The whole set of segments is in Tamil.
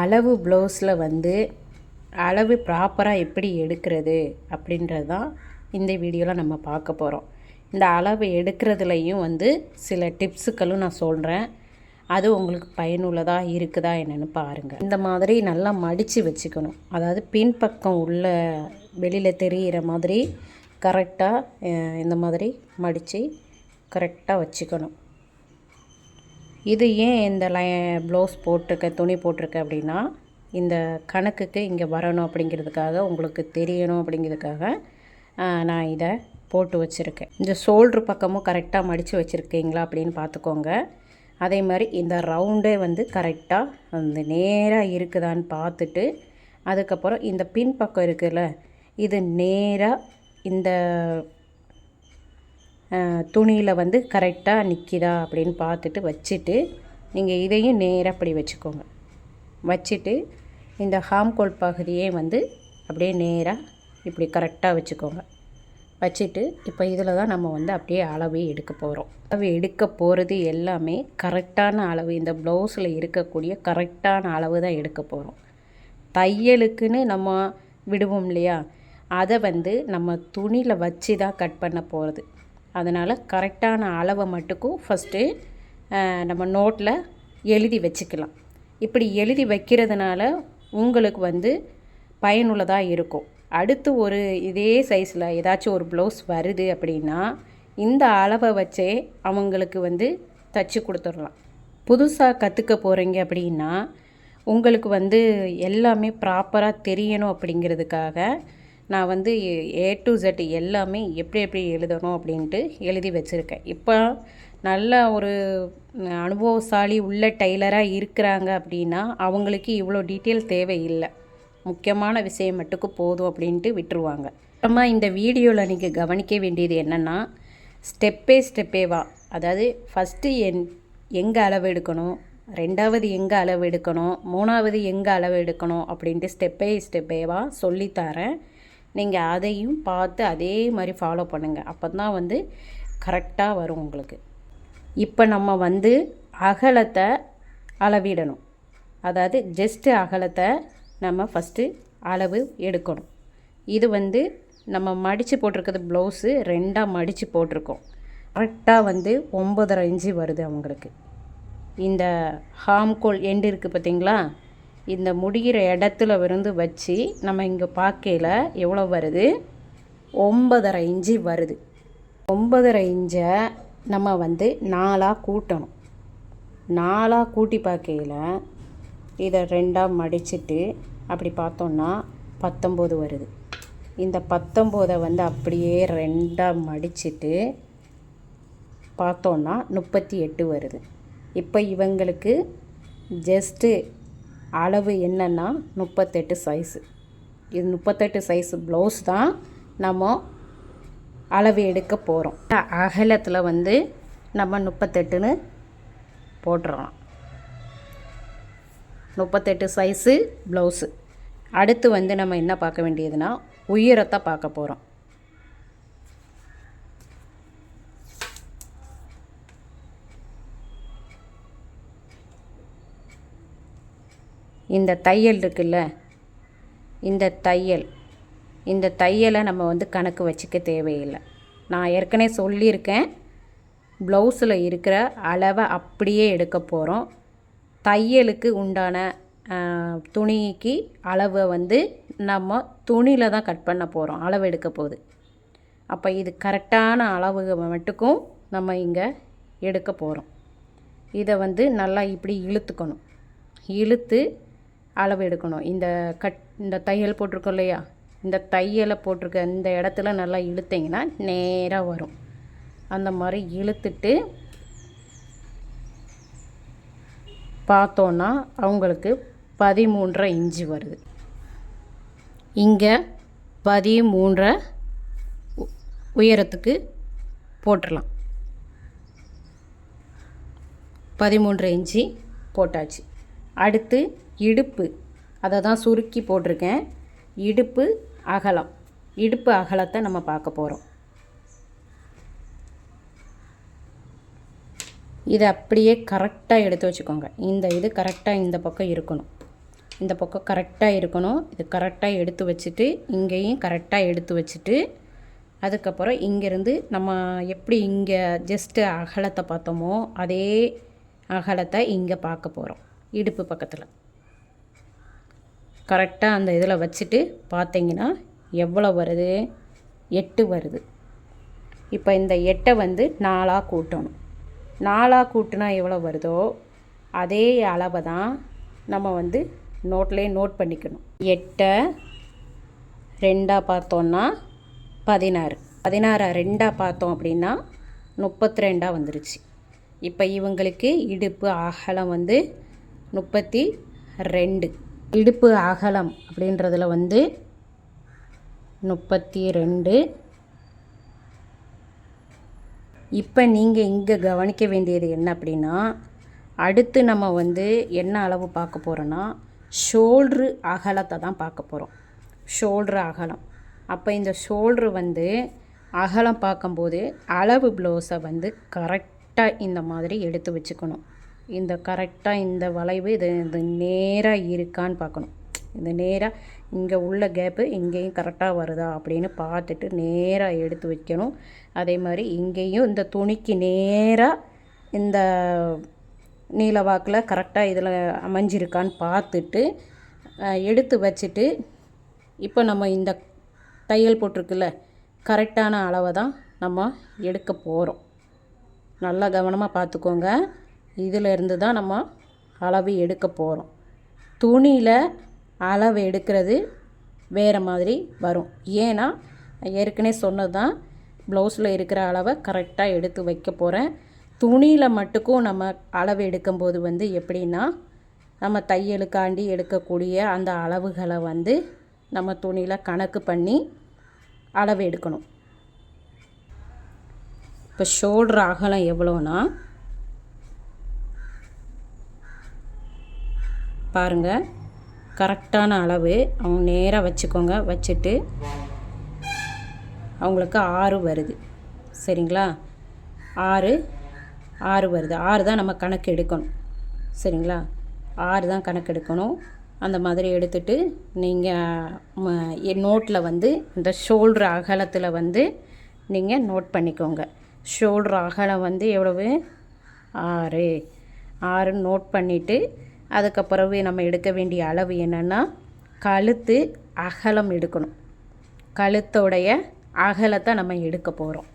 அளவு ப்ளவுஸில் வந்து அளவு ப்ராப்பராக எப்படி எடுக்கிறது அப்படின்றது தான் இந்த வீடியோவில் நம்ம பார்க்க போகிறோம். இந்த அளவு எடுக்கிறதுலையும் வந்து சில டிப்ஸுக்களும் நான் சொல்கிறேன். அது உங்களுக்கு பயனுள்ளதாக இருக்குதா என்னென்னு பாருங்கள். இந்த மாதிரி நல்லா மடித்து வச்சுக்கணும். அதாவது பின்பக்கம் உள்ள வெளியில் தெரிகிற மாதிரி கரெக்டாக இந்த மாதிரி மடித்து கரெக்டாக வச்சுக்கணும். இது ஏன் இந்த லை ப்ளவுஸ் போட்டிருக்க துணி போட்டிருக்க அப்படின்னா இந்த கணக்குக்கு இங்கே வரணும் அப்படிங்கிறதுக்காக உங்களுக்கு தெரியணும் அப்படிங்கிறதுக்காக நான் இதை போட்டு வச்சுருக்கேன். இந்த ஷோல்ட்ரு பக்கமும் கரெக்டாக மடித்து வச்சுருக்கீங்களா அப்படின்னு பார்த்துக்கோங்க. அதே மாதிரி இந்த ரவுண்டே வந்து கரெக்டாக வந்து நேராக இருக்குதான்னு பார்த்துட்டு அதுக்கப்புறம் இந்த பின் பக்கம் இருக்குல்ல இது நேராக இந்த துணியில் வந்து கரெக்டாக நிற்கிதா அப்படின்னு பார்த்துட்டு வச்சுட்டு நீங்கள் இதையும் நேராக அப்படி வச்சுக்கோங்க. வச்சுட்டு இந்த ஹாம்கோல் பகுதியே வந்து அப்படியே நேராக இப்படி கரெக்டாக வச்சுக்கோங்க. வச்சுட்டு இப்போ இதில் தான் நம்ம வந்து அப்படியே அளவு எடுக்க போகிறோம் அளவு எடுக்க போகிறது எல்லாமே கரெக்டான அளவு இந்த ப்ளவுஸில் இருக்கக்கூடிய கரெக்டான அளவு தான் எடுக்க போகிறோம் தையலுக்குன்னு நம்ம விடுவோம் இல்லையா? அதை வந்து நம்ம துணியில் வச்சு தான் கட் பண்ண போகிறது அதனால் கரெக்டான அளவை மட்டுக்கும் ஃபஸ்ட்டு நம்ம நோட்டில் எழுதி வச்சுக்கலாம். இப்படி எழுதி வைக்கிறதுனால உங்களுக்கு வந்து பயனுள்ளதாக இருக்கும். அடுத்து ஒரு இதே சைஸில் ஏதாச்சும் ஒரு ப்ளவுஸ் வருது அப்படின்னா இந்த அளவை வச்சே அவங்களுக்கு வந்து தச்சு கொடுத்துடலாம். புதுசாக கற்றுக்க போகிறீங்க அப்படின்னா உங்களுக்கு வந்து எல்லாமே ப்ராப்பராக தெரியணும் அப்படிங்கிறதுக்காக நான் வந்து ஏ டு ஜெட் எல்லாமே எப்படி எப்படி எழுதணும் அப்படின்ட்டு எழுதி வச்சுருக்கேன். இப்போ நல்ல ஒரு அனுபவசாலி உள்ள டெய்லராக இருக்கிறாங்க அப்படின்னா அவங்களுக்கு இவ்வளோ டீட்டெயில் தேவையில்லை. முக்கியமான விஷயம் மட்டுக்கு போதும் அப்படின்ட்டு விட்டுருவாங்க. அப்புறமா இந்த வீடியோவில் நீங்கள் கவனிக்க வேண்டியது என்னென்னா ஸ்டெப்பே ஸ்டெப்பேவா அதாவது ஃபஸ்ட்டு என் எங்கே அளவு எடுக்கணும்? ரெண்டாவது எங்கே அளவு எடுக்கணும்? மூணாவது எங்கே அளவு எடுக்கணும்? அப்படின்ட்டு ஸ்டெப்பே ஸ்டெப்பேவாக சொல்லித்தரேன் நீங்கள் அதையும் பார்த்து அதே மாதிரி ஃபாலோ பண்ணுங்கள் அப்போ தான் வந்து கரெக்டாக வரும் உங்களுக்கு. இப்போ நம்ம வந்து அகலத்தை அளவிடணும். அதாவது ஜஸ்ட்டு அகலத்தை நம்ம ஃபஸ்ட்டு அளவு எடுக்கணும். இது வந்து நம்ம மடித்து போட்டிருக்கிறது ப்ளவுஸு ரெண்டாக மடித்து போட்டிருக்கோம். கரெக்டாக வந்து ஒம்பதரை இன்ச்சு வருது அவங்களுக்கு. இந்த ஹாம்கோல் எண்டு இருக்குது பார்த்தீங்களா? இந்த முடிகிற இடத்துல இருந்து வச்சு நம்ம இங்கே பார்க்கையில் எவ்வளோ வருது? ஒம்பதரை இஞ்சி வருது. ஒம்பதரை இஞ்சை நம்ம வந்து நாலாக கூட்டணும். நாலாக கூட்டி பார்க்கையில் இதை ரெண்டாக மடிச்சிட்டு அப்படி பார்த்தோன்னா பத்தொம்போது வருது. இந்த பத்தொம்போதை வந்து அப்படியே ரெண்டாக மடிச்சிட்டு பார்த்தோன்னா முப்பத்தி எட்டு வருது. இப்போ இவங்களுக்கு ஜஸ்ட்டு அளவு என்னென்னா முப்பத்தெட்டு சைஸு இது முப்பத்தெட்டு சைஸு ப்ளவுஸ் தான் நம்ம அளவு எடுக்க போகிறோம் அகலத்தில் வந்து நம்ம முப்பத்தெட்டுன்னு போட்டுறோம் முப்பத்தெட்டு சைஸு ப்ளவுஸு அடுத்து வந்து நம்ம என்ன பார்க்க வேண்டியதுன்னா உயரத்தை பார்க்க போகிறோம் இந்த தையல் இருக்குல்ல? இந்த தையல். இந்த தையலை நம்ம வந்து கணக்கு வச்சுக்க தேவையில்லை. நான் ஏற்கனவே சொல்லியிருக்கேன். ப்ளவுஸில் இருக்கிற அளவை அப்படியே எடுக்க போகிறோம் தையலுக்கு உண்டான துணிக்கு அளவை வந்து நம்ம துணியில் தான் கட் பண்ண போகிறோம் அளவு எடுக்க போகுது. அப்போ இது கரெக்டான அளவு மட்டுக்கும் நம்ம இங்கே எடுக்க போகிறோம் இதை வந்து நல்லா இப்படி இழுத்துக்கணும். இழுத்து அளவு எடுக்கணும். இந்த கட் இந்த தையல் போட்டிருக்கோம் இல்லையா? இந்த தையலை போட்டிருக்க இந்த இடத்துல நல்லா இழுத்தீங்கன்னா நேராக வரும். அந்த மாதிரி இழுத்துட்டு பார்த்தோன்னா அவங்களுக்கு பதிமூன்றரை இன்ச்சு வருது. இங்கே பதிமூன்றரை உயரத்துக்கு போட்டுடலாம் பதிமூன்று இன்ச்சு போட்டாச்சு. அடுத்து இடுப்பு. அதை தான் சுருக்கி போட்டிருக்கேன். இடுப்பு அகலம். இடுப்பு அகலத்தை நம்ம பார்க்க போகிறோம் இதை அப்படியே கரெக்டாக எடுத்து வச்சுக்கோங்க. இந்த இது கரெக்டாக இந்த பக்கம் இருக்கணும். இந்த பக்கம் கரெக்டாக இருக்கணும். இது கரெக்டாக எடுத்து வச்சுட்டு இங்கேயும் கரெக்டாக எடுத்து வச்சுட்டு அதுக்கப்புறம் இங்கேருந்து நம்ம எப்படி இங்கே ஜஸ்ட்டு அகலத்தை பார்த்தோமோ அதே அகலத்தை இங்கே பார்க்க போகிறோம் இடுப்பு பக்கத்தில். கரெக்டாக அந்த இதில் வச்சுட்டு பார்த்தீங்கன்னா எவ்வளோ வருது? எட்டு வருது. இப்போ இந்த எட்டை வந்து நாலாக கூட்டணும். நாலாக கூட்டினா எவ்வளோ வருதோ அதே அளவை தான் நம்ம வந்து நோட்லேயே நோட் பண்ணிக்கணும். எட்டை ரெண்டாக பார்த்தோன்னா பதினாறு. பதினாறை ரெண்டாக பார்த்தோம் அப்படின்னா முப்பத்தி ரெண்டாக வந்துருச்சு. இப்போ இவங்களுக்கு இடுப்பு அகலம் வந்து முப்பத்தி ரெண்டு. இடுப்பு அகலம் அப்படின்றதுல வந்து முப்பத்தி ரெண்டு இப்போ நீங்கள் இங்கே கவனிக்க வேண்டியது என்ன அப்படின்னா அடுத்து நம்ம வந்து என்ன அளவு பார்க்க போகிறோன்னா ஷோல்ட்ரு அகலத்தை தான் பார்க்க போகிறோம் ஷோல்ட்ரு அகலம். அப்போ இந்த ஷோல்ட்ரு வந்து அகலம் பார்க்கும்போது அளவு ப்ளவுஸை வந்து கரெக்டாக இந்த மாதிரி எடுத்து வச்சுக்கணும். இந்த கரெக்டாக இந்த வளைவு இது இது நேராக இருக்கான்னு பார்க்கணும். இந்த நேராக இங்கே உள்ள கேப்பு இங்கேயும் கரெக்டாக வருதா அப்படின்னு பார்த்துட்டு நேராக எடுத்து வைக்கணும். அதே மாதிரி இங்கேயும் இந்த துணிக்கு நேராக இந்த நீல வாக்கில் கரெக்டாக இதில் அமைஞ்சிருக்கான்னு பார்த்துட்டு எடுத்து வச்சுட்டு இப்போ நம்ம இந்த தையல் போட்டிருக்குல்ல கரெக்டான அளவை தான் நம்ம எடுக்க போகிறோம் நல்லா கவனமாக பார்த்துக்கோங்க. இதிலிருந்து தான் நம்ம அளவு எடுக்க போகிறோம் துணியில் அளவு எடுக்கிறது வேறு மாதிரி வரும். ஏன்னா ஏற்கனவே சொன்னது தான் ப்ளவுஸில் இருக்கிற அளவை கரெக்டாக எடுத்து வைக்க போகிறேன் துணியில் மட்டுக்கும் நம்ம அளவு எடுக்கும்போது வந்து எப்படின்னா நம்ம தையலுக்காண்டி எடுக்கக்கூடிய அந்த அளவுகளை வந்து நம்ம துணியில் கணக்கு பண்ணி அளவு எடுக்கணும். இப்போ ஷோல்டர் அகலம் எவ்வளோனா பாருங்கள் கரெக்டான அளவு. அவங்க நேராக வச்சுக்கோங்க. வச்சுட்டு அவங்களுக்கு ஆறு வருது. சரிங்களா? ஆறு ஆறு வருது. ஆறு தான் நம்ம கணக்கு எடுக்கணும். சரிங்களா? ஆறு தான் கணக்கு எடுக்கணும். அந்த மாதிரி எடுத்துட்டு நீங்கள் நோட்டில் வந்து இந்த ஷோல்டர் அகலத்தில் வந்து நீங்கள் நோட் பண்ணிக்கோங்க. ஷோல்டர் அகலம் வந்து எவ்வளவு? ஆறு. ஆறு நோட் பண்ணிவிட்டு அதுக்கப்புறவு நம்ம எடுக்க வேண்டிய அளவு என்னென்னா கழுத்து அகலம் எடுக்கணும். கழுத்தோடைய அகலத்தை நம்ம எடுக்க போகிறோம்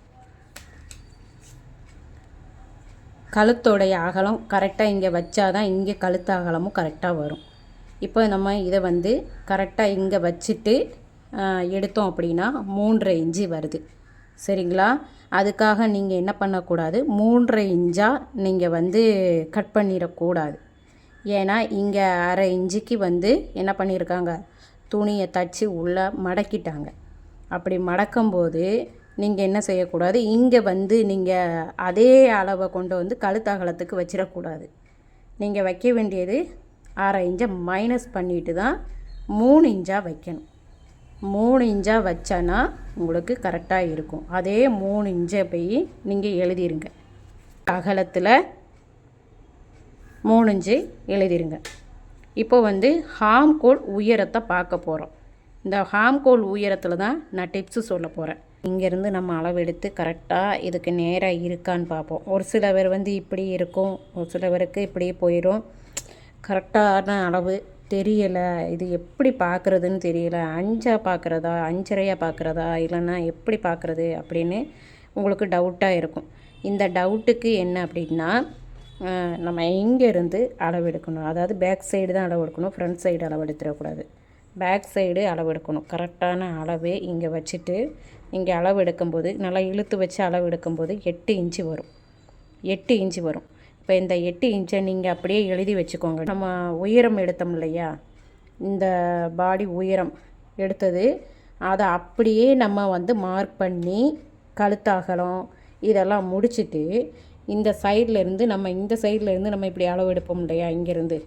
கழுத்தோடைய அகலம் கரெக்டாக இங்கே வச்சாதான் இங்கே கழுத்து அகலமும் கரெக்டாக வரும். இப்போ நம்ம இதை வந்து கரெக்டாக இங்கே வச்சுட்டு எடுத்தோம் அப்படின்னா மூன்றரை இன்ச்சு வருது. சரிங்களா? அதுக்காக நீங்கள் என்ன பண்ணக்கூடாது? மூன்றரை இன்ச்சாக நீங்கள் வந்து கட் பண்ணிடக்கூடாது. ஏன்னா இங்கே அரை இஞ்சிக்கு வந்து என்ன பண்ணியிருக்காங்க துணியை தச்சு உள்ளே மடக்கிட்டாங்க. அப்படி மடக்கும்போது நீங்கள் என்ன செய்யக்கூடாது? இங்கே வந்து நீங்கள் அதே அளவை கொண்டு வந்து கழுத்தகலத்துக்கு வச்சிடக்கூடாது. நீங்கள் வைக்க வேண்டியது அரை இன்ச்சை மைனஸ் பண்ணிட்டு தான் மூணு இன்ச்சாக வைக்கணும். மூணு இன்ச்சாக வச்சனா உங்களுக்கு கரெக்டாக இருக்கும். அதே மூணு இன்ச்சை போய் நீங்கள் எழுதிருங்க. அகலத்தில் மூணுஞ்சு எழுதிருங்க. இப்போ வந்து ஹாம்கோல் உயரத்தை பார்க்க போகிறோம் இந்த ஹாம்கோல் உயரத்தில் தான் நான் டிப்ஸு சொல்ல போகிறேன் இங்கேருந்து நம்ம அளவெடுத்து கரெக்டாக இதுக்கு நேராக இருக்கான்னு பார்ப்போம். ஒரு சில பேர் வந்து இப்படி இருக்கும் ஒரு சில பேருக்கு இப்படியே போயிடும் கரெக்டான அளவு தெரியலை இது எப்படி பார்க்குறதுன்னு தெரியல. அஞ்சாக பார்க்குறதா அஞ்சரையாக பார்க்குறதா இல்லைன்னா எப்படி பார்க்குறது அப்படின்னு உங்களுக்கு டவுட்டாக இருக்கும். இந்த டவுட்டுக்கு என்ன அப்படின்னா நம்ம இங்கேருந்து அளவெடுக்கணும். அதாவது பேக் சைடு தான் அளவு எடுக்கணும் ஃப்ரண்ட் சைடு அளவெடுத்துடக்கூடாது. பேக் சைடு அளவு எடுக்கணும் கரெக்டான அளவே இங்கே வச்சுட்டு இங்கே அளவு எடுக்கும்போது நல்லா இழுத்து வச்சு அளவு எடுக்கும்போது எட்டு இன்ச்சு வரும். எட்டு இன்ச்சு வரும். இப்போ இந்த எட்டு இன்ச்சை நீங்கள் அப்படியே எழுதி வச்சுக்கோங்க. நம்ம உயரம் எடுத்தோம் இல்லையா? இந்த பாடி உயரம் எடுத்தது அதை அப்படியே நம்ம வந்து மார்க் பண்ணி கழுத்தாகலம் இதெல்லாம் முடிச்சுட்டு இந்த இருந்து நம்ம இந்த இருந்து நம்ம இப்படி அளவு எடுப்போம் இல்லையா? இங்கேருந்து.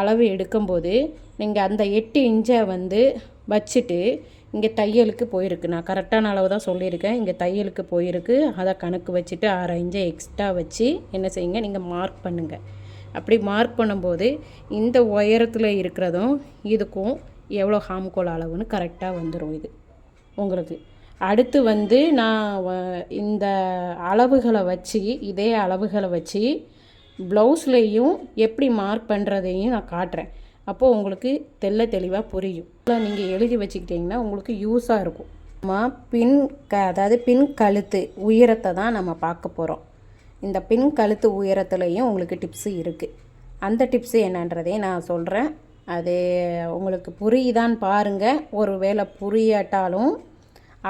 அளவு எடுக்கும்போது நீங்கள் அந்த எட்டு இன்ச்சை வந்து வச்சுட்டு இங்கே தையலுக்கு போயிருக்கு. நான் கரெக்டான அளவு தான் சொல்லியிருக்கேன். இங்கே தையலுக்கு போயிருக்கு. அதை கணக்கு வச்சுட்டு அரை இன்ச்சை எக்ஸ்ட்ரா வச்சு என்ன செய்யுங்க? நீங்கள் மார்க் பண்ணுங்கள் அப்படி மார்க் பண்ணும்போது இந்த உயரத்தில் இருக்கிறதும் இதுக்கும் எவ்வளோ ஹாம்கோல் அளவுன்னு கரெக்டாக வந்துடும் இது. உங்களுக்கு. அடுத்து வந்து நான் வ- இந்த அளவுகளை வச்சு இதே அளவுகளை வச்சு ப்ளவுஸ்லேயும் எப்படி மார்க் பண்ணுறதையும் நான் காட்டுறேன். அப்போது உங்களுக்கு தெள்ள தெளிவாக புரியும். நீங்கள் எழுதி வச்சுக்கிட்டிங்கன்னா உங்களுக்கு யூஸாக இருக்கும். நம்ம பின் க அதாவது பின் கழுத்து உயரத்தை தான் நம்ம பார்க்க போகிறோம் இந்த பின் கழுத்து உயரத்துலேயும் உங்களுக்கு டிப்ஸு இருக்குது அந்த டிப்ஸு என்னன்றதையும் நான் சொல்கிறேன் அது உங்களுக்கு புரியுதான்னு பாருங்கள் ஒரு வேளை புரியாட்டாலும்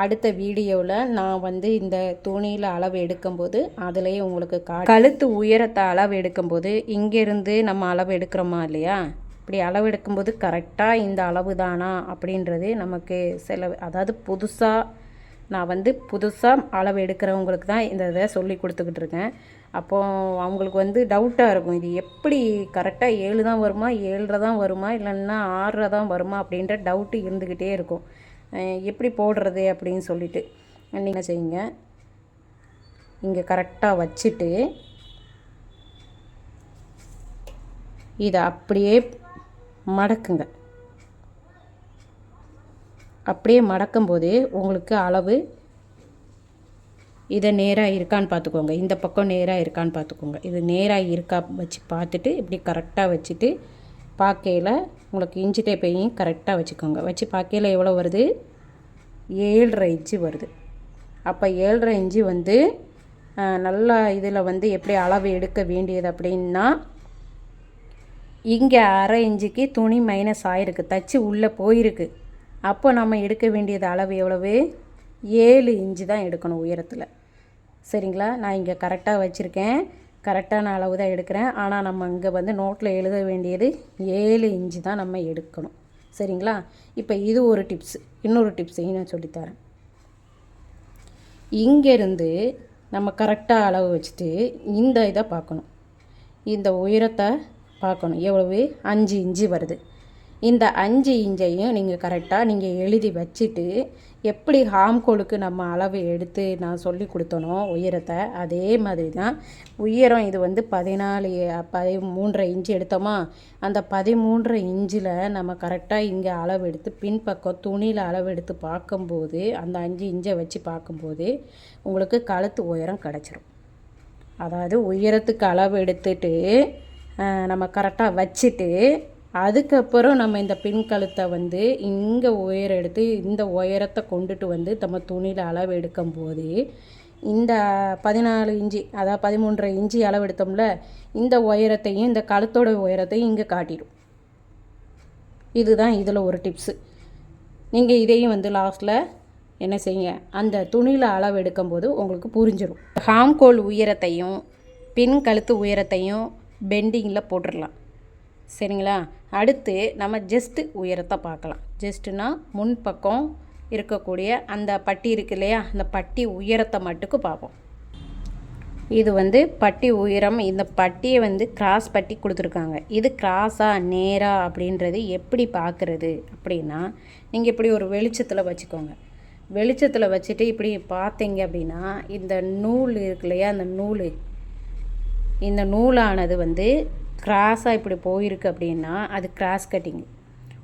அடுத்த வீடியோவில் நான் வந்து இந்த துணியில் அளவு எடுக்கும்போது அதுலேயே உங்களுக்கு கா கழுத்து உயரத்தை அளவு எடுக்கும்போது இங்கேருந்து நம்ம அளவு எடுக்கிறோமா இல்லையா? இப்படி அளவு எடுக்கும்போது கரெக்டாக இந்த அளவு தானா அப்படின்றது நமக்கு சில அதாவது புதுசாக நான் வந்து புதுசாக அளவு எடுக்கிறவங்களுக்கு தான் இந்த இதை சொல்லி கொடுத்துக்கிட்டு இருக்கேன். அப்போது அவங்களுக்கு வந்து டவுட்டாக இருக்கும். இது எப்படி கரெக்டாக ஏழு தான் வருமா? ஏழரை தான் வருமா? இல்லைன்னா ஆறரை தான் வருமா? அப்படின்ற டவுட்டு இருந்துக்கிட்டே இருக்கும். எப்படி போடுறது அப்படின்னு சொல்லிட்டு நீங்கள் என்ன செய்யுங்க? இங்கே கரெக்டாக வச்சுட்டு இதை அப்படியே மடக்குங்க. அப்படியே மடக்கும்போது உங்களுக்கு அளவு இதை நேராக இருக்கான்னு பார்த்துக்கோங்க. இந்த பக்கம் நேராக இருக்கான்னு பார்த்துக்கோங்க. இது நேராக இருக்கா வச்சு பார்த்துட்டு இப்படி கரெக்டாக வச்சுட்டு பார்க்கையில் உங்களுக்கு இன்ச்சு டேப்பையும் கரெக்டாக வச்சுக்கோங்க. வச்சு பார்க்கையில் எவ்வளோ வருது? ஏழரை இன்ச்சு வருது. அப்போ ஏழரை இன்ச்சு வந்து நல்ல நல்லா இதில் வந்து எப்படி அளவு எடுக்க வேண்டியது அப்படின்னா இங்கே அரை இன்ச்சுக்கு துணி மைனஸ் ஆயிருக்கு. தச்சு உள்ளே போயிருக்கு. அப்போ நம்ம எடுக்க வேண்டியது அளவு எவ்வளவு? ஏழு இன்ச்சு தான் எடுக்கணும் உயரத்தில். சரிங்களா? நான் இங்கே கரெக்டாக வச்சுருக்கேன். கரெக்டான அளவு தான் எடுக்கிறேன். ஆனால் நம்ம இங்கே வந்து நோட்டில் எழுத வேண்டியது ஏழு இன்ச்சு தான் நம்ம எடுக்கணும். சரிங்களா? இப்போ இது ஒரு டிப்ஸ் இன்னொரு டிப்ஸையும் நான் சொல்லித்தரேன். இங்கேருந்து நம்ம கரெக்டாக அளவு வச்சுட்டு இந்த இதை பார்க்கணும். இந்த உயரத்தை பார்க்கணும். எவ்வளவு? அஞ்சு இஞ்சி வருது. இந்த அஞ்சு இஞ்சையும் நீங்கள் கரெக்டாக நீங்கள் எழுதி வச்சுட்டு எப்படி ஹாம்கோலுக்கு நம்ம அளவு எடுத்து நான் சொல்லி கொடுத்தனோ உயரத்தை அதே மாதிரி தான் உயரம் இது வந்து பதினாலு பதி மூன்றரை இன்ச்சு எடுத்தோமா? அந்த பதிமூன்றரை இன்ச்சில் நம்ம கரெக்டாக இங்கே அளவு எடுத்து பின்பக்கம் துணியில் அளவு எடுத்து பார்க்கும்போது அந்த அஞ்சு இன்ச்சை வச்சு பார்க்கும்போது உங்களுக்கு கழுத்து உயரம் கிடச்சிரும். அதாவது உயரத்துக்கு அளவு எடுத்துட்டு நம்ம கரெக்டாக வச்சுட்டு அதுக்கப்புறம் நம்ம இந்த பின் கழுத்தை வந்து இங்கே உயரம் எடுத்து இந்த உயரத்தை கொண்டுட்டு வந்து நம்ம துணியில் அளவு எடுக்கும் போது இந்த பதினாலு இஞ்சி அதாவது பதிமூன்றரை இஞ்சி அளவு எடுத்தோம்ல இந்த உயரத்தையும் இந்த கழுத்தோட உயரத்தையும் இங்கே காட்டிடும். இதுதான் இதில் ஒரு டிப்ஸு நீங்கள் இதையும் வந்து லாஸ்ட்டில் என்ன செய்யுங்க அந்த துணியில் அளவு எடுக்கும்போது உங்களுக்கு புரிஞ்சிடும் ஹாம்கோல் உயரத்தையும் பின் கழுத்து உயரத்தையும் பெண்டிங்கில் போட்டுடலாம் சரிங்களா? அடுத்து நம்ம ஜஸ்ட்டு உயரத்தை பார்க்கலாம். ஜஸ்ட்டுனா முன்பக்கம் இருக்கக்கூடிய அந்த பட்டி இருக்கு இல்லையா? அந்த பட்டி உயரத்தை மட்டுக்கு பார்ப்போம். இது வந்து பட்டி உயரம். இந்த பட்டியை வந்து கிராஸ் பட்டி கொடுத்துருக்காங்க. இது கிராஸா நேராக அப்படின்றது எப்படி பார்க்குறது அப்படின்னா நீங்கள் இப்படி ஒரு வெளிச்சத்தில் வச்சுக்கோங்க. வெளிச்சத்தில் வச்சுட்டு இப்படி பார்த்தீங்க அப்படின்னா இந்த நூல் இருக்கு இல்லையா? அந்த நூல் இந்த நூலானது வந்து கிராஸாக இப்படி போயிருக்கு அப்படின்னா அது கிராஸ் கட்டிங்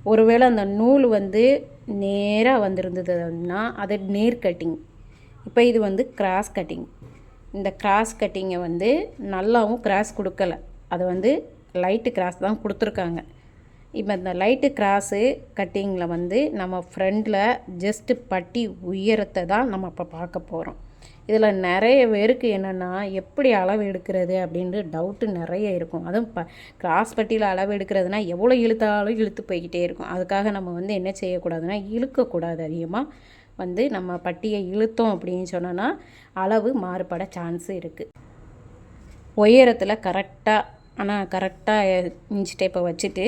ஒருவேளை அந்த நூல் வந்து நேராக வந்திருந்தது அப்படின்னா அது நேர் கட்டிங் இப்போ இது வந்து கிராஸ் கட்டிங் இந்த கிராஸ் கட்டிங்கை வந்து நல்லாவும் கிராஸ் கொடுக்கல. அது வந்து லைட்டு கிராஸ் தான் கொடுத்துருக்காங்க. இப்போ இந்த லைட்டு கிராஸு கட்டிங்கில் வந்து நம்ம ஃப்ரண்டில் ஜஸ்ட்டு பட்டி உயரத்தை தான் நம்ம இப்போ பார்க்க போகிறோம் இதில் நிறைய பேருக்கு என்னென்னா எப்படி அளவு எடுக்கிறது அப்படின்ட்டு டவுட்டு நிறைய இருக்கும். அதுவும் ப கிராஸ் பட்டியில் அளவு எடுக்கிறதுனா எவ்வளோ இழுத்தாலும் இழுத்து போய்கிட்டே இருக்கும். அதுக்காக நம்ம வந்து என்ன செய்யக்கூடாதுன்னா இழுக்கக்கூடாது அதிகமாக வந்து நம்ம பட்டியை இழுத்தோம் அப்படின்னு சொன்னோன்னா அளவு மாறுபட சான்ஸ் இருக்குது உயரத்தில் கரெக்டாக ஆனால் கரெக்டாக இன்ச் டேப்பை வச்சுட்டு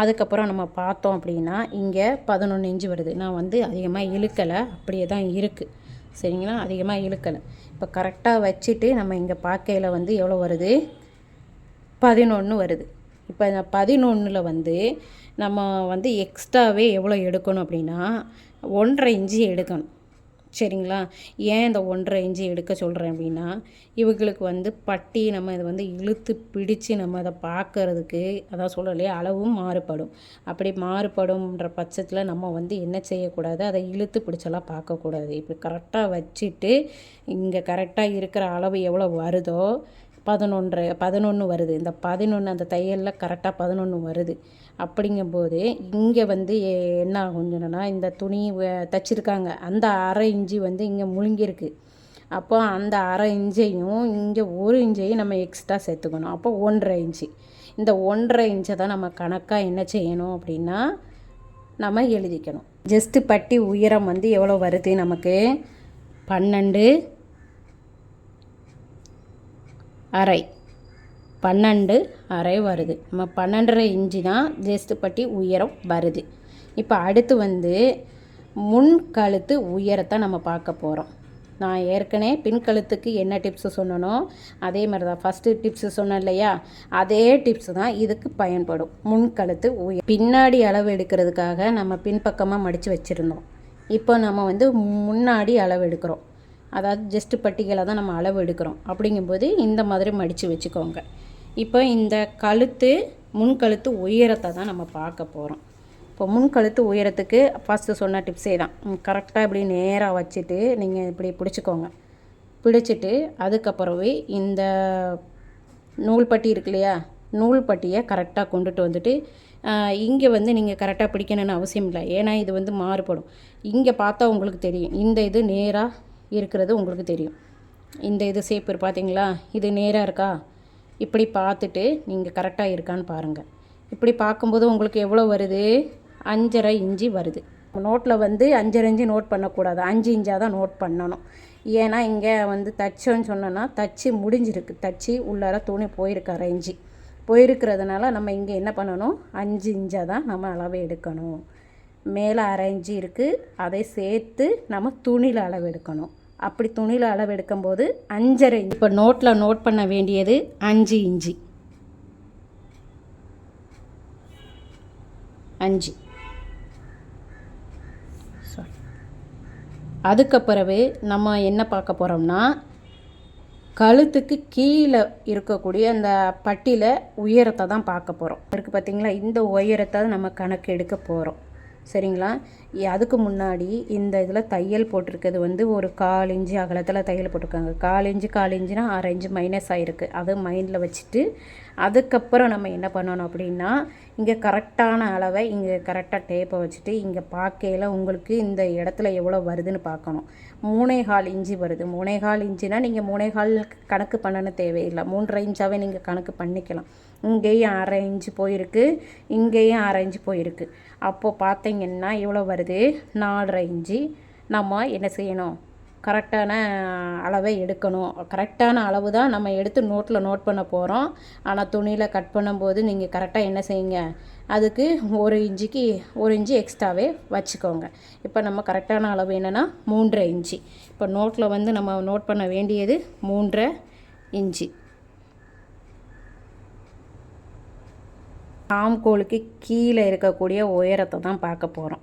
அதுக்கப்புறம் நம்ம பார்த்தோம் அப்படின்னா இங்கே பதினொன்று இன்ச்சு வருது. நான் வந்து அதிகமாக இழுக்கலை. அப்படியே தான் இருக்குது சரிங்களா? அதிகமாக இழுக்கணும். இப்போ கரெக்டாக வச்சுட்டு நம்ம இங்கே பார்க்கையில் வந்து எவ்வளோ வருது? பதினொன்று வருது. இப்போ இந்த பதினொன்றில் வந்து நம்ம வந்து எக்ஸ்ட்ராவே எவ்வளோ எடுக்கணும் அப்படின்னா ஒன்றரை இன்ச்சு எடுக்கணும். சரிங்களா? ஏன் இந்த ஒன்றரை இன்ச்சு எடுக்க சொல்கிறேன் அப்படின்னா இவங்களுக்கு வந்து பட்டி நம்ம இதை வந்து இழுத்து பிடிச்சு நம்ம அதை பார்க்கறதுக்கு அதான் சொல்லலையே அளவும் மாறுபடும். அப்படி மாறுபடும்ன்ற பட்சத்தில் நம்ம வந்து என்ன செய்யக்கூடாது? அதை இழுத்து பிடிச்செல்லாம் பார்க்கக்கூடாது. இப்படி கரெக்டாக வச்சுட்டு இங்கே கரெக்டாக இருக்கிற அளவு எவ்வளோ வருதோ பதினொன்று பதினொன்று வருது. இந்த பதினொன்று அந்த தையலில் கரெக்டாக பதினொன்று வருது. அப்படிங்கும்போது இங்கே வந்து என்ன ஆகும் இந்த துணி தைச்சிருக்காங்க தச்சிருக்காங்க. அந்த அரை இஞ்சி வந்து இங்கே முழுங்கியிருக்கு. அப்போ அந்த அரை இஞ்சையும் இங்கே ஒரு இஞ்சையும் நம்ம எக்ஸ்ட்ரா சேர்த்துக்கணும். அப்போ ஒன்றரை இன்ச்சு இந்த ஒன்றரை இன்ச்சை தான் நம்ம கணக்காக என்ன செய்யணும் அப்படின்னா நம்ம எழுதிக்கணும். ஜஸ்ட்டு பட்டி உயரம் வந்து எவ்வளோ வருது நமக்கு? பன்னெண்டு அரை. பன்னெண்டு அரை வருது. நம்ம பன்னெண்டரை இன்ச்சு தான் ஜஸ்ட் பட்டி உயரம் வருது. இப்போ அடுத்து வந்து முன் கழுத்து உயரத்தை நம்ம பார்க்க போகிறோம் நான் ஏற்கனவே பின் கழுத்துக்கு என்ன டிப்ஸு சொன்னனோ அதே மாதிரி தான். ஃபஸ்ட்டு டிப்ஸு சொன்னேன் இல்லையா? அதே டிப்ஸு தான் இதுக்கு பயன்படும். முன் கழுத்து உயர் பின்னாடி அளவு எடுக்கிறதுக்காக நம்ம பின்பக்கமாக மடித்து வச்சுருந்தோம். இப்போ நம்ம வந்து முன்னாடி அளவு எடுக்கிறோம். அதாவது ஜஸ்ட்டு பட்டிகளை தான் நம்ம அளவு எடுக்கிறோம். அப்படிங்கும்போது இந்த மாதிரி மடித்து வச்சுக்கோங்க. இப்போ இந்த கழுத்து முன் கழுத்து உயரத்தை தான் நம்ம பார்க்க போகிறோம் இப்போ முன்கழுத்து உயரத்துக்கு ஃபஸ்ட்டு சொன்ன டிப்ஸே தான். கரெக்டாக இப்படி நேராக வச்சுட்டு நீங்கள் இப்படி பிடிச்சிக்கோங்க. பிடிச்சிட்டு அதுக்கப்புறவே இந்த நூல் பட்டி இருக்கு இல்லையா? நூல் பட்டியை கரெக்டாக கொண்டுட்டு வந்துட்டு இங்கே வந்து நீங்கள் கரெக்டாக பிடிக்கணும்னு அவசியம் இல்லை. ஏன்னா இது வந்து மாறுபடும். இங்கே பார்த்தா உங்களுக்கு தெரியும். இந்த இது நேராக இருக்கிறது உங்களுக்கு தெரியும். இந்த இது சேப்பர் பார்த்தீங்களா இது நேராக இருக்கா? இப்படி பார்த்துட்டு நீங்கள் கரெக்டாக இருக்கான்னு பாருங்கள் இப்படி பார்க்கும்போது உங்களுக்கு எவ்வளோ வருது? அஞ்சரை இஞ்சி வருது. நோட்டில் வந்து அஞ்சரை இஞ்சி நோட் பண்ணக்கூடாது. அஞ்சு இஞ்சாக தான் நோட் பண்ணணும். ஏன்னா இங்கே வந்து தச்சோன்னு சொன்னோன்னா தச்சு முடிஞ்சிருக்கு. தச்சு உள்ளார துணி போயிருக்கு அரை இஞ்சி போயிருக்கிறதுனால நம்ம இங்கே என்ன பண்ணணும்? அஞ்சு இஞ்சாக தான் நம்ம அளவை எடுக்கணும். மேலே அரைஞ்சி இருக்குது அதை சேர்த்து நம்ம துணியில் அளவு எடுக்கணும் அப்படி துணியில் அளவு எடுக்கும்போது அஞ்சரை இப்போ நோட்டில் நோட் பண்ண வேண்டியது அஞ்சு இஞ்சி அஞ்சு. அதுக்கப்புறவே நம்ம என்ன பார்க்க போகிறோம்னா கழுத்துக்கு கீழே இருக்கக்கூடிய அந்த பட்டியில் உயரத்தை தான் பார்க்க போகிறோம் இருக்குது பார்த்திங்களா இந்த உயரத்தை நம்ம கணக்கு எடுக்க போகிறோம் சரிங்களா? அதுக்கு முன்னாடி இந்த இதில் தையல் போட்டிருக்கிறது வந்து ஒரு கால் இன்ச்சு அகலத்தில் தையல் போட்டிருக்காங்க. கால் இன்ச்சு கால் இன்ச்சுனா அரை இன்ச்சு மைனஸ் ஆகிருக்கு அதை மைண்டில் வச்சுட்டு அதுக்கப்புறம் நம்ம என்ன பண்ணணும் அப்படின்னா இங்கே கரெக்டான அளவை இங்கே கரெக்டாக டேப்பை வச்சுட்டு இங்கே பார்க்கையில் உங்களுக்கு இந்த இடத்துல எவ்வளோ வருதுன்னு பார்க்கணும். மூணே கால் இன்ச்சு வருது. மூணே கால் இன்ச்சுனா நீங்கள் மூணே கால் கணக்கு பண்ணணும் தேவையில்லை. மூன்றரை இன்ச்சாகவே நீங்கள் கணக்கு பண்ணிக்கலாம். இங்கேயும் அரை இன்ச்சு போயிருக்கு இங்கேயும் அரை இன்ச்சு போயிருக்கு. அப்போது பார்த்தீங்கன்னா எவ்வளோ வருது. நாலரை இன்ச்சு நம்ம என்ன செய்யணும்? கரெக்டான அளவை எடுக்கணும். கரெக்டான அளவு தான் நம்ம எடுத்து நோட்டில் நோட் பண்ண போகிறோம் ஆனால் துணியில் கட் பண்ணும்போது நீங்கள் கரெக்டாக என்ன செய்யுங்க? அதுக்கு ஒரு இன்ச்சுக்கு ஒரு இன்ச்சு எக்ஸ்ட்ராவே வச்சுக்கோங்க. இப்போ நம்ம கரெக்டான அளவு என்னென்னா மூன்றரை இன்ச்சு இப்போ நோட்டில் வந்து நம்ம நோட் பண்ண வேண்டியது மூன்றரை இன்ச்சு ஆம்கோலுக்கு கீழே இருக்கக்கூடிய உயரத்தை தான் பார்க்க போகிறோம்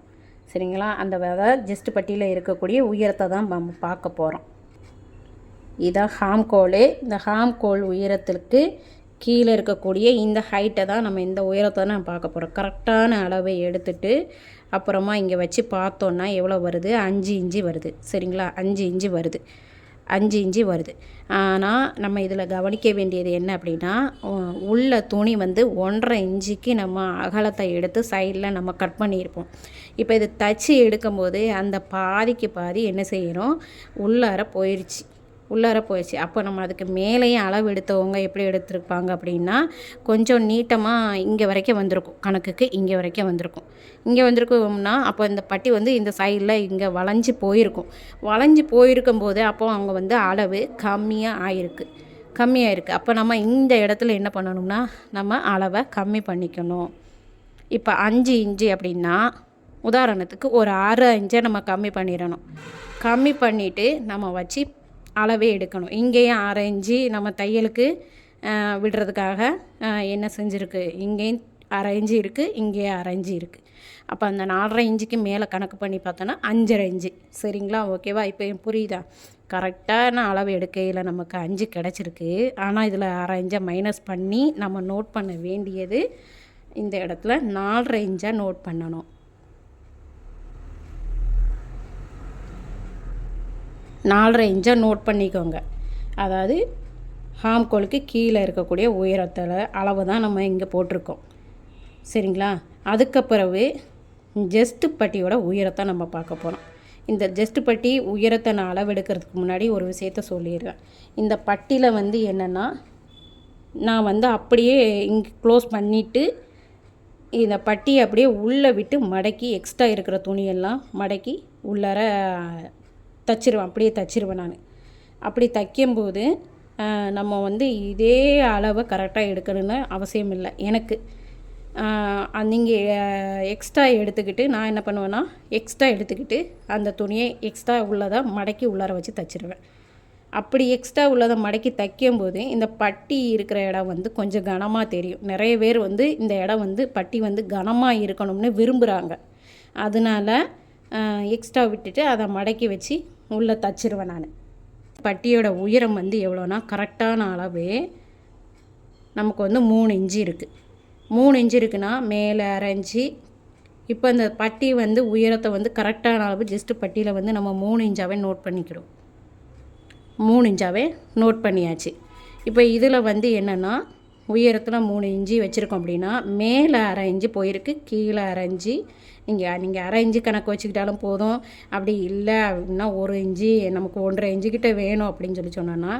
சரிங்களா? அந்த வெதை ஜஸ்ட் பட்டியில் இருக்கக்கூடிய உயரத்தை தான் நம்ம பார்க்க போகிறோம் இதான் ஹாம்கோல் இந்த ஹாம்கோல் உயரத்திற்கு கீழே இருக்கக்கூடிய இந்த ஹைட்டை தான் நம்ம இந்த உயரத்தை தான் நம்ம பார்க்க போகிறோம் கரெக்டான அளவை எடுத்துட்டு அப்புறமா இங்கே வச்சு பார்த்தோன்னா எவ்வளோ வருது? அஞ்சு இஞ்சி வருது. சரிங்களா? அஞ்சு இஞ்சி வருது. அஞ்சு இஞ்சி வருது. ஆனால் நம்ம இதில் கவனிக்க வேண்டியது என்ன அப்படின்னா உள்ள துணி வந்து ஒன்றரை இஞ்சிக்கு நம்ம அகலத்தை எடுத்து சைடில் நம்ம கட் பண்ணியிருப்போம். இப்போ இது தச்சு எடுக்கும்போது அந்த பாதிக்கு பாதி என்ன செய்யணும்? உள்ளார போயிடுச்சு உள்ளார போயிடுச்சு. அப்போ நம்ம அதுக்கு மேலேயும் அளவு எடுத்தவங்க எப்படி எடுத்திருப்பாங்க அப்படின்னா கொஞ்சம் நீட்டமாக இங்கே வரைக்கும் வந்திருக்கும். கணக்குக்கு இங்கே வரைக்கும் வந்திருக்கும். இங்கே வந்திருக்கோம்னா அப்போ இந்த பட்டி வந்து இந்த சைடில் இங்கே வளைஞ்சு போயிருக்கும். வளைஞ்சு போயிருக்கும் போது அப்போ அவங்க வந்து அளவு கம்மியாக ஆயிருக்கு. கம்மியாக இருக்குது அப்போ நம்ம இந்த இடத்துல என்ன பண்ணணும்னா நம்ம அளவை கம்மி பண்ணிக்கணும். இப்போ அஞ்சு இன்ச்சு அப்படின்னா உதாரணத்துக்கு ஒரு ஆறு இன்ச்சை நம்ம கம்மி பண்ணிடணும். கம்மி பண்ணிவிட்டு நம்ம வச்சு அளவே எடுக்கணும். இங்கேயும் அரைஞ்சி நம்ம தையலுக்கு விடுறதுக்காக என்ன செஞ்சுருக்கு? இங்கேயும் அரைஞ்சி இருக்குது இங்கேயும் அரைஞ்சி இருக்குது அப்போ அந்த நாலரை இன்ச்சுக்கு மேலே கணக்கு பண்ணி பார்த்தோன்னா அஞ்சரை இன்ச்சு. சரிங்களா? ஓகேவா? இப்போ புரியுதா? கரெக்டான அளவு எடுக்கையில் நமக்கு அஞ்சு கிடச்சிருக்கு. ஆனால் இதில் அரை இன்ச்சை மைனஸ் பண்ணி நம்ம நோட் பண்ண வேண்டியது இந்த இடத்துல நாலரை இன்ச்சாக நோட் பண்ணணும். நாலரை இன்ச்சை நோட் பண்ணிக்கோங்க. அதாவது ஹாம்கோலுக்கு கீழே இருக்கக்கூடிய உயரத்தில் அளவு தான் நம்ம இங்கே போட்டிருக்கோம். சரிங்களா? அதுக்கு பிறகு ஜஸ்ட்டு பட்டியோட உயரத்தை நம்ம பார்க்க போகிறோம் இந்த ஜஸ்ட் பட்டி உயரத்தை நான் அளவெடுக்கிறதுக்கு முன்னாடி ஒரு விஷயத்த சொல்லிடுறேன். இந்த பட்டியில் வந்து என்னென்னா நான் வந்து அப்படியே இங்கே க்ளோஸ் பண்ணிவிட்டு இந்த பட்டியை அப்படியே உள்ளே விட்டு மடக்கி எக்ஸ்ட்ரா இருக்கிற துணியெல்லாம் மடக்கி உள்ளார தச்சிருவேன் அப்படியே தச்சிருவேன் நான். அப்படி தைக்கும்போது நம்ம வந்து இதே அளவை கரெக்டாக எடுக்கணும்னு அவசியம் இல்லை எனக்கு. நீங்கள் எக்ஸ்ட்ரா எடுத்துக்கிட்டு நான் என்ன பண்ணுவேன்னா எக்ஸ்ட்ரா எடுத்துக்கிட்டு அந்த துணியை எக்ஸ்ட்ரா உள்ளதை மடக்கி உள்ளார வச்சு தைச்சிருவேன். அப்படி எக்ஸ்ட்ரா உள்ளதை மடக்கி தைக்கும்போது இந்த பட்டி இருக்கிற இடம் வந்து கொஞ்சம் கனமாக தெரியும். நிறைய பேர் வந்து இந்த இடம் வந்து பட்டி வந்து கனமாக இருக்கணும்னு விரும்புகிறாங்க அதனால் எக்ஸ்ட்ரா விட்டுட்டு அதை மடக்கி வச்சு உள்ளே தச்சிருவேன் நான். பட்டியோட உயரம் வந்து எவ்வளோனா கரெக்டான அளவு நமக்கு வந்து மூணு இன்ச்சு இருக்குது மூணு இன்ச்சு இருக்குன்னா மேலே அரைஞ்சி இப்போ இந்த பட்டி வந்து உயரத்தை வந்து கரெக்டான அளவு ஜஸ்ட்டு பட்டியில் வந்து நம்ம மூணு இன்ச்சாவே நோட் பண்ணிக்கிறோம் மூணு இன்ச்சாவே நோட் பண்ணியாச்சு. இப்போ இதில் வந்து என்னென்னா உயரத்தில் மூணு இஞ்சி வச்சுருக்கோம் அப்படின்னா மேலே அரை இஞ்சி போயிருக்கு கீழே அரை இஞ்சி நீங்கள் நீங்கள் அரை இஞ்சி கணக்கு வச்சுக்கிட்டாலும் போதும். அப்படி இல்லை அப்படின்னா ஒரு இஞ்சி நமக்கு ஒன்றரை இஞ்சிக்கிட்ட வேணும் அப்படின்னு சொல்லி சொன்னேன்னா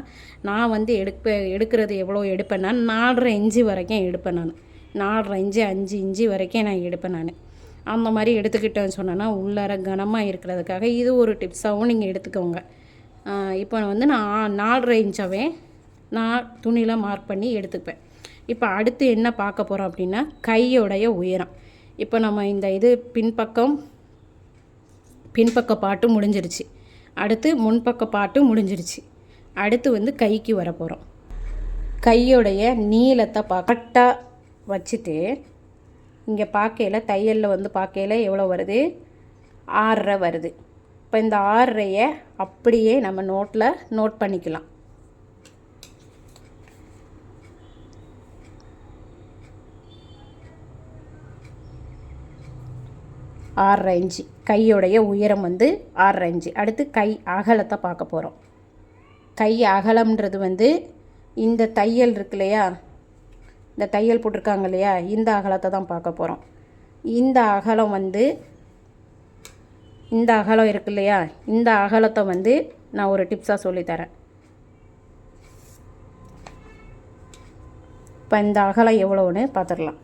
நான் வந்து எடுப்ப எடுக்கிறது எவ்வளோ எடுப்பேன்னா நாலரை இஞ்சி வரைக்கும் எடுப்பேன் நான். நாலரை இஞ்சி அஞ்சு இஞ்சி வரைக்கும் நான் எடுப்பேன் நான். அந்த மாதிரி எடுத்துக்கிட்டேன்னு சொன்னேன்னா உள்ளார கனமாக இருக்கிறதுக்காக இது ஒரு டிப்ஸாகவும் நீங்கள் எடுத்துக்கோங்க. இப்போ வந்து நான் நாலரை இன்ச்சாவே நான் துணியில் மார்க் பண்ணி எடுத்துப்பேன். இப்போ அடுத்து என்ன பார்க்க போகிறோம் அப்படின்னா கையோடைய உயரம். இப்போ நம்ம இந்த இது பின்பக்கம் பின்பக்க பாட்டு முடிஞ்சிருச்சு. அடுத்து முன்பக்க பாட்டு முடிஞ்சிருச்சு. அடுத்து வந்து கைக்கு வர போகிறோம் கையோடைய நீளத்தை கரெக்டாக வச்சுட்டு இங்கே பார்க்கையில் தையலில் வந்து பார்க்கையில் எவ்வளோ வருது? ஆறரை வருது. இப்போ இந்த ஆறரையை அப்படியே நம்ம நோட்டில் நோட் பண்ணிக்கலாம். ஆறரை இன்ச்சு. கையோடைய உயரம் வந்து ஆறரை இன்ச்சு. அடுத்து கை அகலத்தை பார்க்க போகிறோம் கை அகலம்ன்றது வந்து இந்த தையல் இருக்கு இல்லையா? இந்த தையல் போட்டிருக்காங்க இல்லையா? இந்த அகலத்தை தான் பார்க்க போகிறோம் இந்த அகலம் வந்து இந்த அகலம் இருக்கு இல்லையா? இந்த அகலத்தை வந்து நான் ஒரு டிப்ஸாக சொல்லித்தரேன் இப்போ இந்த அகலம் எவ்வளோன்னு பார்த்துடலாம்.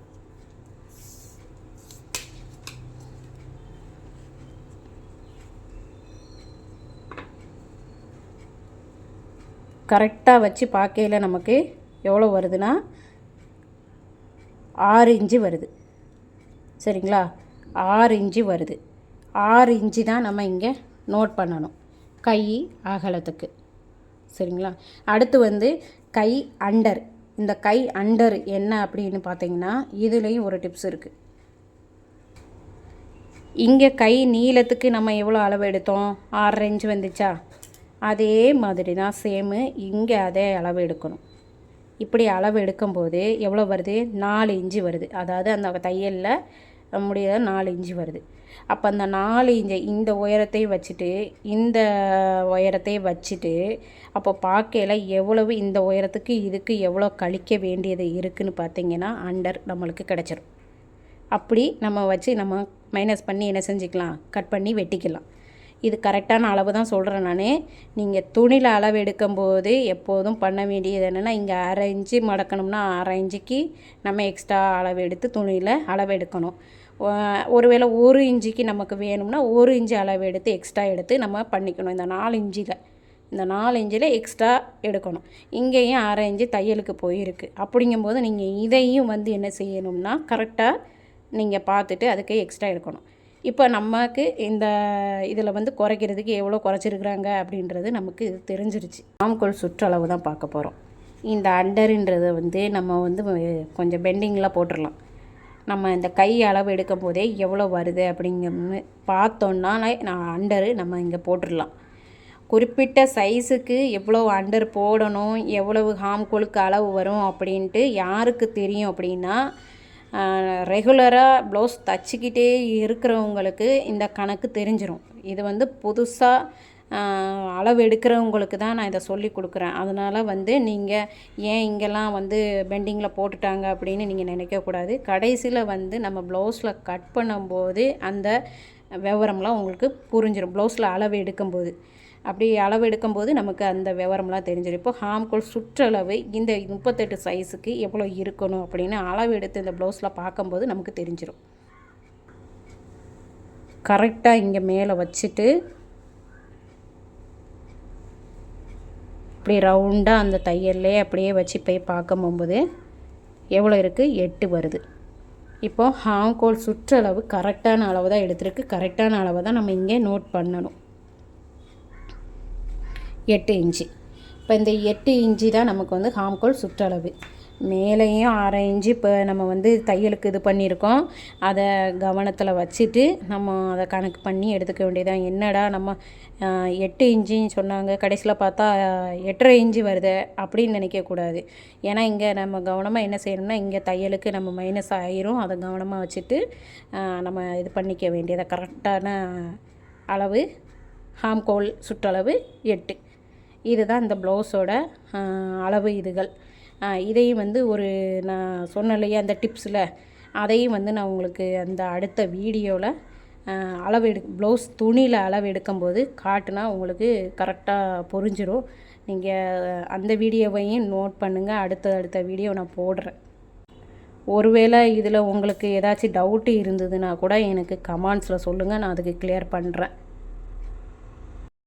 கரெக்டாக வச்சு பார்க்கையில் நமக்கு எவ்வளோ வருதுன்னா? ஆறு இன்ச்சு வருது. சரிங்களா? ஆறு இன்ச்சு வருது. ஆறு இன்ச்சு தான் நம்ம இங்கே நோட் பண்ணணும். கை அகலத்துக்கு. சரிங்களா? அடுத்து வந்து கை அண்டர் இந்த கை அண்டர் என்ன அப்படின்னு பார்த்தீங்கன்னா இதுலேயும் ஒரு டிப்ஸ் இருக்குது இங்கே கை நீளத்துக்கு நம்ம எவ்வளோ அளவு எடுத்தோம்? ஆறரை இன்ச்சு வந்துச்சா? அதே மாதிரி தான் சேமு இங்கே அதே அளவு எடுக்கணும். இப்படி அளவு எடுக்கும்போது எவ்வளோ வருது? நாலு இன்ச்சு வருது. அதாவது அந்த தையலில் முடியாத நாலு இன்ச்சு வருது. அப்போ அந்த நாலு இன்ச்சு இந்த உயரத்தை வச்சுட்டு இந்த உயரத்தை வச்சுட்டு அப்போ பார்க்கையில் எவ்வளவு இந்த உயரத்துக்கு இதுக்கு எவ்வளோ கழிக்க வேண்டியது இருக்குதுன்னு பார்த்தீங்கன்னா அண்டர் நம்மளுக்கு கிடச்சிரும். அப்படி நம்ம வச்சு நம்ம மைனஸ் பண்ணி என்ன செஞ்சுக்கலாம்? கட் பண்ணி வெட்டிக்கலாம். இது கரெக்டான அளவு தான் சொல்கிறேன் நான். நீங்கள் துணியில் அளவு எடுக்கும்போது எப்போதும் பண்ண வேண்டியது என்னென்னா இங்கே அரை இன்ச்சு மடக்கணும்னா அரை இன்ச்சுக்கு நம்ம எக்ஸ்ட்ரா அளவு எடுத்து துணியில் அளவு எடுக்கணும். ஒருவேளை ஒரு இன்ச்சுக்கு நமக்கு வேணும்னா ஒரு இன்ச்சு அளவு எடுத்து எக்ஸ்ட்ரா எடுத்து நம்ம பண்ணிக்கணும். இந்த நாலு இன்ச்சில் இந்த நாலு இன்ச்சில் எக்ஸ்ட்ரா எடுக்கணும். இங்கேயும் அரை இன்ச்சு தையலுக்கு போயிருக்கு. அப்படிங்கும்போது நீங்கள் இதையும் வந்து என்ன செய்யணும்னா கரெக்டாக நீங்கள் பார்த்துட்டு அதுக்கு எக்ஸ்ட்ரா எடுக்கணும். இப்போ நமக்கு இந்த இதில் வந்து குறைக்கிறதுக்கு எவ்வளோ குறைச்சிருக்கிறாங்க அப்படின்றது நமக்கு இது தெரிஞ்சிருச்சு. ஆம்கோல் சுற்றளவு தான் பார்க்க போகிறோம் இந்த அண்டருன்றதை வந்து நம்ம வந்து கொஞ்சம் பெண்டிங்கில் போட்டுடலாம் நம்ம இந்த கை அளவு எடுக்கும் போதே எவ்வளோ வருது அப்படிங்க பார்த்தோன்னா நான் அண்டரு நம்ம இங்கே போட்டுடலாம் குறிப்பிட்ட சைஸுக்கு எவ்வளோ அண்டர் போடணும் எவ்வளவு ஹாம்கோலுக்கு அளவு வரும் அப்படின்ட்டு யாருக்கு தெரியும் அப்படின்னா ரெகுலராக ப்ளவுஸ் தச்சுக்கிட்டே இருக்கிறவங்களுக்கு இந்த கணக்கு தெரிஞ்சிடும் இது வந்து புதுசாக அளவு எடுக்கிறவங்களுக்கு தான் நான் இதை சொல்லி கொடுக்குறேன். அதனால் வந்து நீங்கள் ஏன் இங்கெல்லாம் வந்து பெண்டிங்கில் போட்டுட்டாங்க அப்படின்னு நீங்கள் நினைக்கக்கூடாது கடைசியில் வந்து நம்ம ப்ளவுஸில் கட் பண்ணும்போது அந்த விவரம்லாம் உங்களுக்கு புரிஞ்சிடும் ப்ளவுஸில் அளவு எடுக்கும்போது. அப்படி அளவு எடுக்கும்போது நமக்கு அந்த விவரம்லாம் தெரிஞ்சிடும். இப்போ ஹாம்கோல் சுற்றளவு இந்த முப்பத்தெட்டு சைஸுக்கு எவ்வளோ இருக்கணும் அப்படின்னு அளவு எடுத்து இந்த ப்ளவுஸில் பார்க்கும்போது நமக்கு தெரிஞ்சிடும் கரெக்டாக இங்கே மேலே வச்சுட்டு இப்படி ரவுண்டாக அந்த தையல்லே அப்படியே வச்சு போய் பார்க்கும் போகும்போது எவ்வளோ இருக்குது எட்டு வருது. இப்போது ஹாங்கோல் சுற்றளவு கரெக்டான அளவு தான் எடுத்துருக்கு. கரெக்டான அளவை தான் நம்ம இங்கே நோட் பண்ணணும். எட்டு இன்ச்சு. இப்போ இந்த எட்டு இன்ச்சு தான் நமக்கு வந்து ஹாம்கோல் சுற்றளவு. மேலேயும் அரை இன்ச்சு இப்போ நம்ம வந்து தையலுக்கு இது பண்ணியிருக்கோம். அதை கவனத்தில் வச்சுட்டு நம்ம அதை கணக்கு பண்ணி எடுத்துக்க வேண்டியதான் என்னடா நம்ம எட்டு இன்ச்சின்னு சொன்னாங்க. கடைசியில் பார்த்தா எட்டரை இன்ச்சு வருது அப்படின்னு நினைக்கக்கூடாது ஏன்னா இங்கே நம்ம கவனமாக என்ன செய்யணும்னா இங்கே தையலுக்கு நம்ம மைனஸ் ஆயிரும். அதை கவனமாக வச்சுட்டு நம்ம இது பண்ணிக்க வேண்டியதை. கரெக்டான அளவு ஹாம்கோல் சுற்றளவு எட்டு. இதுதான் இந்த ப்ளவுஸோட அளவு இதுகள். இதையும் வந்து ஒரு நான் சொன்னேன் இல்லையா அந்த டிப்ஸில். அதையும் வந்து நான் உங்களுக்கு அந்த அடுத்த வீடியோவில் அளவு எடு ப்ளவுஸ் துணியில் அளவு எடுக்கும்போது காட்டுனா உங்களுக்கு கரெக்டாக புரிஞ்சிடும் நீங்கள் அந்த வீடியோவையும் நோட் பண்ணுங்கள் அடுத்த அடுத்த வீடியோ நான் போடுறேன். ஒருவேளை இதில் உங்களுக்கு ஏதாச்சும் டவுட்டு இருந்ததுன்னா கூட எனக்கு கமெண்ட்ஸில் சொல்லுங்கள் நான் அதுக்கு கிளியர் பண்ணுறேன்